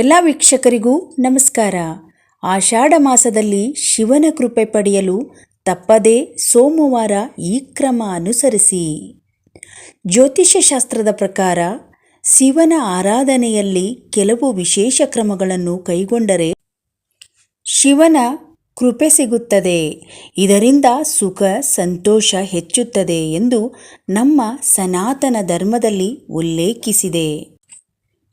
ಎಲ್ಲ ವೀಕ್ಷಕರಿಗೂ ನಮಸ್ಕಾರ. ಆಷಾಢ ಮಾಸದಲ್ಲಿ ಶಿವನ ಕೃಪೆ ಪಡೆಯಲು ತಪ್ಪದೇ ಸೋಮವಾರ ಈ ಕ್ರಮ ಅನುಸರಿಸಿ. ಜ್ಯೋತಿಷ್ಯಶಾಸ್ತ್ರದ ಪ್ರಕಾರ ಶಿವನ ಆರಾಧನೆಯಲ್ಲಿ ಕೆಲವು ವಿಶೇಷ ಕ್ರಮಗಳನ್ನು ಕೈಗೊಂಡರೆ ಶಿವನ ಕೃಪೆ ಸಿಗುತ್ತದೆ. ಇದರಿಂದ ಸುಖ, ಸಂತೋಷ ಹೆಚ್ಚುತ್ತದೆ ಎಂದು ನಮ್ಮ ಸನಾತನ ಧರ್ಮದಲ್ಲಿ ಉಲ್ಲೇಖಿಸಿದೆ.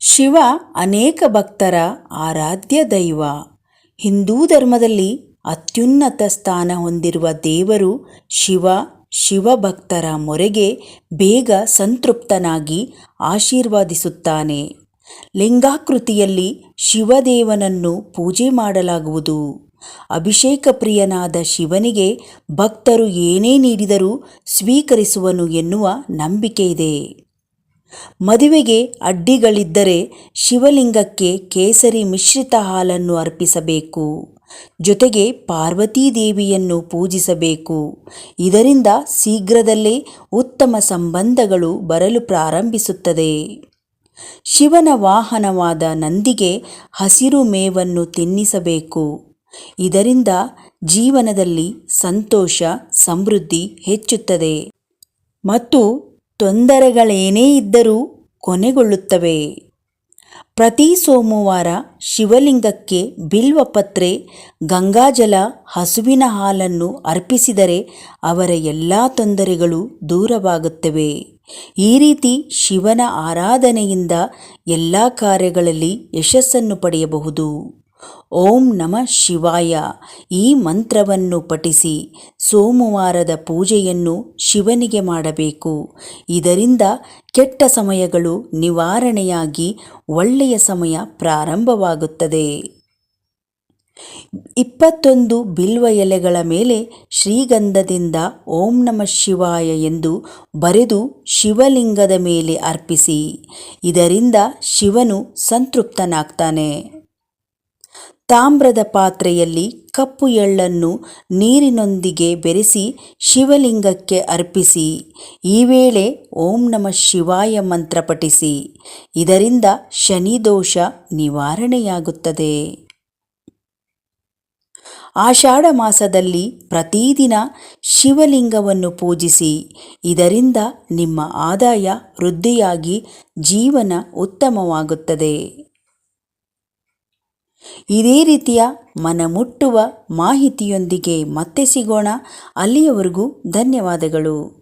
ಶಿವ ಅನೇಕ ಭಕ್ತರ ಆರಾಧ್ಯ ದೈವ. ಹಿಂದೂ ಧರ್ಮದಲ್ಲಿ ಅತ್ಯುನ್ನತ ಸ್ಥಾನ ಹೊಂದಿರುವ ದೇವರು ಶಿವ ಶಿವಭಕ್ತರ ಮೊರೆಗೆ ಬೇಗ ಸಂತೃಪ್ತನಾಗಿ ಆಶೀರ್ವಾದಿಸುತ್ತಾನೆ. ಲಿಂಗಾಕೃತಿಯಲ್ಲಿ ಶಿವದೇವನನ್ನು ಪೂಜೆ ಮಾಡಲಾಗುವುದು. ಅಭಿಷೇಕ ಪ್ರಿಯನಾದ ಶಿವನಿಗೆ ಭಕ್ತರು ಏನೇ ನೀಡಿದರೂ ಸ್ವೀಕರಿಸುವನು ಎನ್ನುವ ನಂಬಿಕೆಯಿದೆ ಮದುವೆಗೆ ಅಡ್ಡಿಗಳಿದ್ದರೆ ಶಿವಲಿಂಗಕ್ಕೆ ಕೇಸರಿ ಮಿಶ್ರಿತ ಹಾಲನ್ನು ಅರ್ಪಿಸಬೇಕು. ಜೊತೆಗೆ ಪಾರ್ವತೀ ದೇವಿಯನ್ನು ಪೂಜಿಸಬೇಕು. ಇದರಿಂದ ಶೀಘ್ರದಲ್ಲೇ ಉತ್ತಮ ಸಂಬಂಧಗಳು ಬರಲು ಪ್ರಾರಂಭಿಸುತ್ತದೆ. ಶಿವನ ವಾಹನವಾದ ನಂದಿಗೆ ಹಸಿರು ಮೇವನ್ನು ತಿನ್ನಿಸಬೇಕು. ಇದರಿಂದ ಜೀವನದಲ್ಲಿ ಸಂತೋಷ, ಸಮೃದ್ಧಿ ಹೆಚ್ಚುತ್ತದೆ. ಮತ್ತು ತೊಂದರೆಗಳೇನೇ ಇದ್ದರೂ ಕೊನೆಗೊಳ್ಳುತ್ತವೆ. ಪ್ರತಿ ಸೋಮವಾರ ಶಿವಲಿಂಗಕ್ಕೆ ಬಿಲ್ವಪತ್ರೆ ಗಂಗಾಜಲ, ಹಸುವಿನ ಹಾಲನ್ನು ಅರ್ಪಿಸಿದರೆ ಅವರ ಎಲ್ಲ ತೊಂದರೆಗಳು ದೂರವಾಗುತ್ತವೆ. ಈ ರೀತಿ ಶಿವನ ಆರಾಧನೆಯಿಂದ ಎಲ್ಲ ಕಾರ್ಯಗಳಲ್ಲಿ ಯಶಸ್ಸನ್ನು ಪಡೆಯಬಹುದು. ಓಂ ನಮಃ ಶಿವಾಯ. ಈ ಮಂತ್ರವನ್ನು ಪಠಿಸಿ ಸೋಮವಾರದ ಪೂಜೆಯನ್ನು ಶಿವನಿಗೆ ಮಾಡಬೇಕು. ಇದರಿಂದ ಕೆಟ್ಟ ಸಮಯಗಳು ನಿವಾರಣೆಯಾಗಿ ಒಳ್ಳೆಯ ಸಮಯ ಪ್ರಾರಂಭವಾಗುತ್ತದೆ. ಇಪ್ಪತ್ತೊಂದು ಬಿಲ್ವ ಎಲೆಗಳ ಮೇಲೆ ಶ್ರೀಗಂಧದಿಂದ ಓಂ ನಮಃ ಶಿವಾಯ ಎಂದು ಬರೆದು ಶಿವಲಿಂಗದ ಮೇಲೆ ಅರ್ಪಿಸಿ. ಇದರಿಂದ ಶಿವನು ಸಂತೃಪ್ತನಾಗ್ತಾನೆ. ತಾಮ್ರದ ಪಾತ್ರೆಯಲ್ಲಿ ಕಪ್ಪು ಎಳ್ಳನ್ನು ನೀರಿನೊಂದಿಗೆ ಬೆರೆಸಿ ಶಿವಲಿಂಗಕ್ಕೆ ಅರ್ಪಿಸಿ. ಈ ವೇಳೆ ಓಂ ನಮಃ ಶಿವಾಯ ಮಂತ್ರ ಪಠಿಸಿ. ಇದರಿಂದ ಶನಿದೋಷ ನಿವಾರಣೆಯಾಗುತ್ತದೆ. ಆಷಾಢ ಮಾಸದಲ್ಲಿ ಪ್ರತಿದಿನ ಶಿವಲಿಂಗವನ್ನು ಪೂಜಿಸಿ. ಇದರಿಂದ ನಿಮ್ಮ ಆದಾಯ ವೃದ್ಧಿಯಾಗಿ ಜೀವನ ಉತ್ತಮವಾಗುತ್ತದೆ. ಇದೇ ರೀತಿಯ ಮನಮುಟ್ಟುವ ಮಾಹಿತಿಯೊಂದಿಗೆ ಮತ್ತೆ ಸಿಗೋಣ. ಅಲ್ಲಿಯವರೆಗೂ ಧನ್ಯವಾದಗಳು.